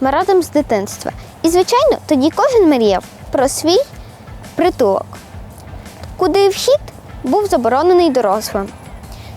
Ми разом з дитинства. І, звичайно, тоді кожен мріяв про свій притулок, куди вхід був заборонений дорослим.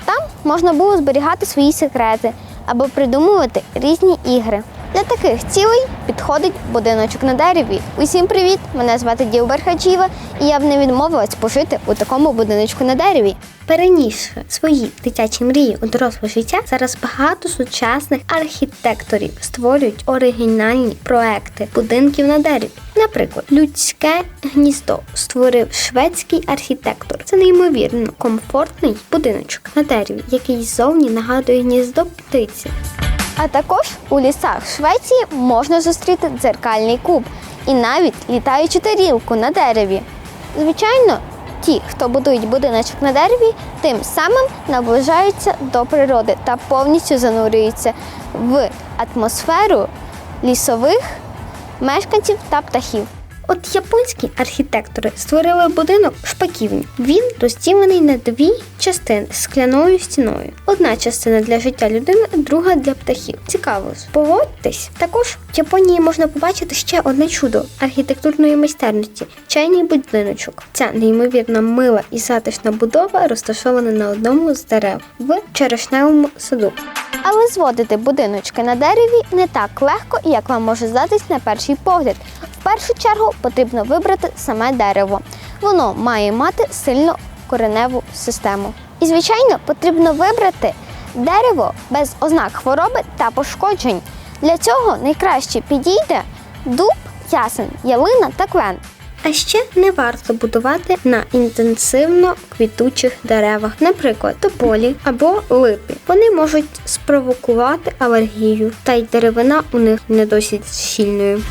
Там можна було зберігати свої секрети або придумувати різні ігри. Для таких цілей підходить будиночок на дереві. Усім привіт! Мене звати Ділбер Хаджіва, і я б не відмовилась пожити у такому будиночку на дереві. Перенісши свої дитячі мрії у доросле життя, зараз багато сучасних архітекторів створюють оригінальні проекти будинків на дереві. Наприклад, людське гніздо створив шведський архітектор. Це неймовірно комфортний будиночок на дереві, який ззовні нагадує гніздо птиці. А також у лісах Швеції можна зустріти дзеркальний куб і навіть літаючу тарілку на дереві. Звичайно, ті, хто будують будиночок на дереві, тим самим наближаються до природи та повністю занурюються в атмосферу лісових мешканців та птахів. От японські архітектори створили будинок в шпаківню. Він розділений на дві частини з скляною стіною. Одна частина для життя людини, друга для птахів. Цікаво, погодьтесь. Також в Японії можна побачити ще одне чудо архітектурної майстерності чайний будиночок. Ця неймовірно мила і затишна будова розташована на одному з дерев в черешневому саду. Але зводити будиночки на дереві не так легко, як вам може здатись на перший погляд. Першу чергу потрібно вибрати саме дерево. Воно має мати сильну кореневу систему. І, звичайно, потрібно вибрати дерево без ознак хвороби та пошкоджень. Для цього найкраще підійде дуб, ясен, ялина та клен. А ще не варто будувати на інтенсивно квітучих деревах, наприклад, тополі або липі. Вони можуть спровокувати алергію, та й деревина у них не досить щільною.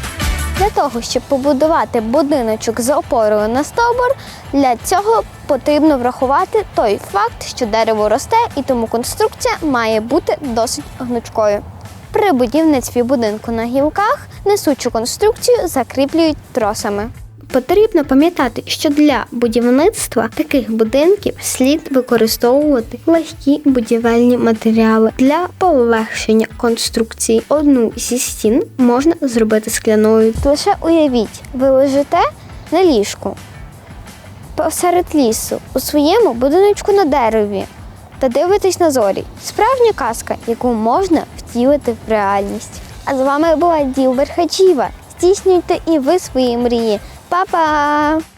Для того, щоб побудувати будиночок з опорою на стовбур, для цього потрібно врахувати той факт, що дерево росте і тому конструкція має бути досить гнучкою. При будівництві будинку на гілках несучу конструкцію закріплюють тросами. Потрібно пам'ятати, що для будівництва таких будинків слід використовувати легкі будівельні матеріали для полегшення конструкції. Одну зі стін можна зробити скляною. Лише уявіть, ви лежите на ліжку посеред лісу у своєму будиночку на дереві та дивитесь на зорі. Справжня казка, яку можна втілити в реальність. А з вами була Ділбер Хаджіва. Здійснюйте і ви свої мрії. Pa, pa!